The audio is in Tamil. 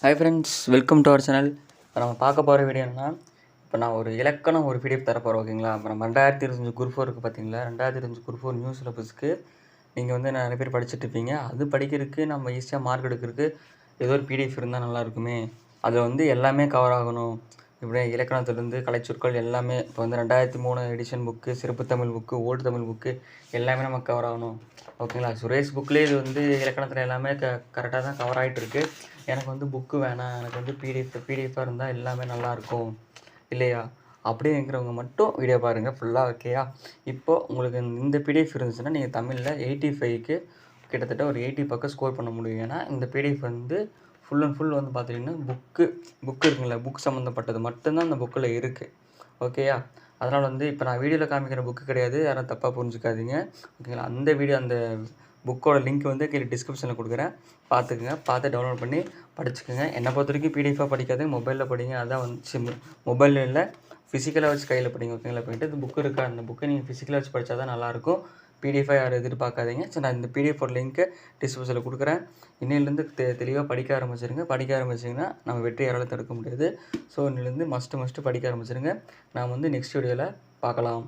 Hi friends welcome to our channel இப்போ நம்ம பார்க்க போகிற வீடியோ என்னன்னா இப்போ நான் ஒரு இலக்கணம் ஒரு பிடிஎஃப் தரப்போகிறேன் ஓகேங்களா இப்போ நம்ம ரெண்டாயிரத்தி இருபத்தஞ்சு குரூப் ஃபோர் இருக்குது பார்த்தீங்களா ரெண்டாயிரத்தி இருபத்தஞ்சு குரூப் ஃபோர் நியூ சிலபஸ்க்கு நீங்கள் வந்து நிறைய பேர் படிச்சுட்டு இருப்பீங்க. அது படிக்கிறதுக்கு நம்ம ஈஸியாக மார்க் எடுக்கிறதுக்கு ஏதோ ஒரு பிடிஎஃப் இருந்தால் நல்லாயிருக்குமே அதில் வந்து எல்லாமே கவர் ஆகணும். இப்படி இலக்கணத்துலேருந்து கலைச்சொற்கள் எல்லாமே இப்போ வந்து ரெண்டாயிரத்தி மூணு எடிஷன் புக்கு சிறப்பு Tamil book old Tamil book எல்லாமே நமக்கு கவர் ஆகணும். ஓகேங்களா சுரேஷ் புக்லேயே இது வந்து இலக்கணத்தில் எல்லாமே க கரெக்டாக தான் கவர் ஆகிட்டு இருக்கு. எனக்கு வந்து புக்கு வேணாம். எனக்கு வந்து பிடிஎஃப் பிடிஎஃபாக இருந்தால் எல்லாமே நல்லாயிருக்கும் இல்லையா? அப்படிங்கிறவங்க மட்டும் வீடியோ பாருங்கள் ஃபுல்லாக ஓகேயா இப்போது உங்களுக்கு இந்த பிடிஎஃப் இருந்துச்சுன்னா நீங்கள் தமிழில் எயிட்டி ஃபைவ்க்கு கிட்டத்தட்ட ஒரு எயிட்டி பக்கம் ஸ்கோர் பண்ண முடியும். ஏன்னா இந்த பிடிஎஃப் வந்து ஃபுல் அண்ட் ஃபுல் வந்து பார்த்தீங்கன்னா புக்கு புக்கு இருக்குங்களா புக் சம்மந்தப்பட்டது மட்டும்தான் அந்த புக்கில் இருக்குது ஓகேயா அதனால் வந்து இப்போ நான் வீடியோவில் காமிக்கிற புக்கு கிடையாது. யாரும் தப்பாக புரிஞ்சுக்காதீங்க. ஓகேங்களா அந்த வீடியோ அந்த புக்கோட லிங்க் வந்து கீழே டிஸ்கிரிப்ஷனில் கொடுக்குறேன். பார்த்துக்குங்க பார்த்து டவுன்லோட் பண்ணி படிச்சுக்கோங்க. என்னை பொறுத்த வரைக்கும் பிடிஎஃபாக படிக்காது. மொபைலில் படிங்க. அதான் வந்து மொபைலில் இல்லை ஃபிசிக்கலாக வச்சு கையில் படிங்க. ஓகேங்களா போயிட்டு இந்த புக்கு இருக்கா? அந்த புக்கை நீங்கள் ஃபிசிக்கலாக வச்சு படித்தா தான் நல்லாயிருக்கும். பிடிஎஃபை யாரும் எதிர்பார்க்காதீங்க. ஸோ நான் இந்த பிடிஎஃபோட லிங்க்கை டிஸ்கிரிப்ஷனில் கொடுக்குறேன். இன்னிலேருந்து தெ தெளிவாக படிக்க ஆரம்பிச்சிருங்க. படிக்க ஆரம்பிச்சிங்கன்னா நம்ம வெற்றி யாராலும் தடுக்க முடியாது. ஸோ இன்னிலேருந்து மஸ்ட்டு மஸ்ட்டு படிக்க ஆரம்பிச்சிருங்க. நான் வந்து நெக்ஸ்ட் வீடியோவில் பார்க்கலாம்.